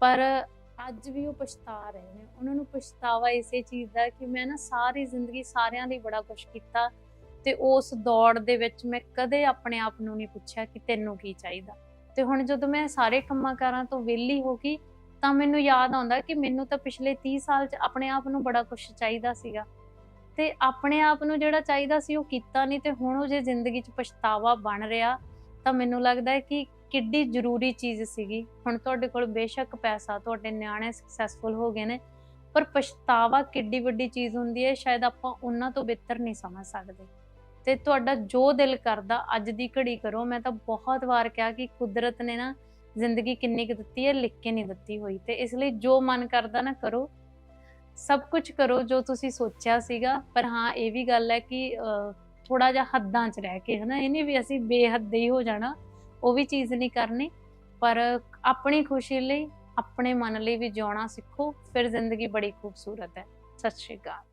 ਪਰ ਅੱਜ ਵੀ ਉਹ ਪਛਤਾ ਰਹੇ ਨੇ। ਉਹਨਾਂ ਨੂੰ ਪਛਤਾਵਾ ਇਸੇ ਚੀਜ਼ ਦਾ ਕਿ ਮੈਂ ਨਾ ਸਾਰੀ ਜ਼ਿੰਦਗੀ ਸਾਰਿਆਂ ਲਈ ਬੜਾ ਕੁਝ ਕੀਤਾ ਤੇ ਉਸ ਦੌੜ ਦੇ ਵਿੱਚ ਮੈਂ ਕਦੇ ਆਪਣੇ ਆਪ ਨੂੰ ਨਹੀਂ ਪੁੱਛਿਆ ਕਿ ਤੈਨੂੰ ਕੀ ਚਾਹੀਦਾ। ਤੇ ਹੁਣ ਜਦੋਂ ਮੈਂ ਸਾਰੇ ਕੰਮਾਂ ਕਾਰਾਂ ਤੋਂ ਵਿਹਲੀ ਹੋ ਗਈ ਤਾਂ ਮੈਨੂੰ ਯਾਦ ਆਉਂਦਾ ਕਿ ਮੈਨੂੰ ਤਾਂ ਪਿਛਲੇ 30 ਸਾਲ 'ਚ ਆਪਣੇ ਆਪ ਨੂੰ ਬੜਾ ਕੁਝ ਚਾਹੀਦਾ ਸੀਗਾ। ਤੇ ਆਪਣੇ ਆਪ ਨੂੰ ਜਿਹੜਾ ਚਾਹੀਦਾ ਸੀ ਉਹ ਕੀਤਾ ਨਹੀਂ ਤੇ ਹੁਣ ਉਹ ਜੇ ਜ਼ਿੰਦਗੀ 'ਚ ਪਛਤਾਵਾ ਬਣ ਰਿਹਾ, ਤਾਂ ਮੈਨੂੰ ਲੱਗਦਾ ਹੈ ਕਿ ਕਿੱਡੀ ਜ਼ਰੂਰੀ ਚੀਜ਼ ਸੀਗੀ। ਹੁਣ ਤੁਹਾਡੇ ਕੋਲ ਬੇਸ਼ੱਕ ਪੈਸਾ, ਤੁਹਾਡੇ ਨਿਆਣੇ ਸਕਸੈਸਫੁਲ ਹੋ ਗਏ ਨੇ, ਪਰ ਪਛਤਾਵਾ ਕਿੱਡੀ ਵੱਡੀ ਚੀਜ਼ ਹੁੰਦੀ ਹੈ, ਸ਼ਾਇਦ ਆਪਾਂ ਉਹਨਾਂ ਤੋਂ ਬਿਹਤਰ ਨਹੀਂ ਸਮਝ ਸਕਦੇ। ਤੇ ਤੁਹਾਡਾ ਜੋ ਦਿਲ ਕਰਦਾ, ਅੱਜ ਦੀ ਘੜੀ ਕਰੋ। ਮੈਂ ਤਾਂ ਬਹੁਤ ਵਾਰ ਕਿਹਾ ਕਿ ਕੁਦਰਤ ਨੇ ਨਾ ਜ਼ਿੰਦਗੀ ਕਿੰਨੀ ਕੁ ਦਿੱਤੀ ਹੈ, ਲਿਖ ਕੇ ਨਹੀਂ ਦਿੱਤੀ ਹੋਈ। ਤੇ ਇਸ ਲਈ ਜੋ ਮਨ ਕਰਦਾ ਨਾ ਕਰੋ। ਸਭ ਕੁਝ ਕਰੋ ਜੋ ਤੁਸੀਂ ਸੋਚਿਆ ਸੀਗਾ। ਪਰ ਹਾਂ, ਇਹ ਵੀ ਗੱਲ ਹੈ ਕਿ ਥੋੜਾ ਜਿਹਾ ਹੱਦਾਂ 'ਚ ਰਹਿ ਕੇ, ਹਨਾ, ਇਹ ਨਹੀਂ ਵੀ ਅਸੀਂ ਬੇਹੱਦ ਹੀ ਹੋ ਜਾਣਾ, ਉਹ ਵੀ ਚੀਜ਼ ਨਹੀਂ ਕਰਨੀ। ਪਰ ਆਪਣੀ ਖੁਸ਼ੀ ਲਈ, ਆਪਣੇ ਮਨ ਲਈ ਵੀ ਜਿਉਣਾ ਸਿੱਖੋ, ਫਿਰ ਜ਼ਿੰਦਗੀ ਬੜੀ ਖੂਬਸੂਰਤ ਹੈ। ਸਤਿ ਸ਼੍ਰੀ ਅਕਾਲ।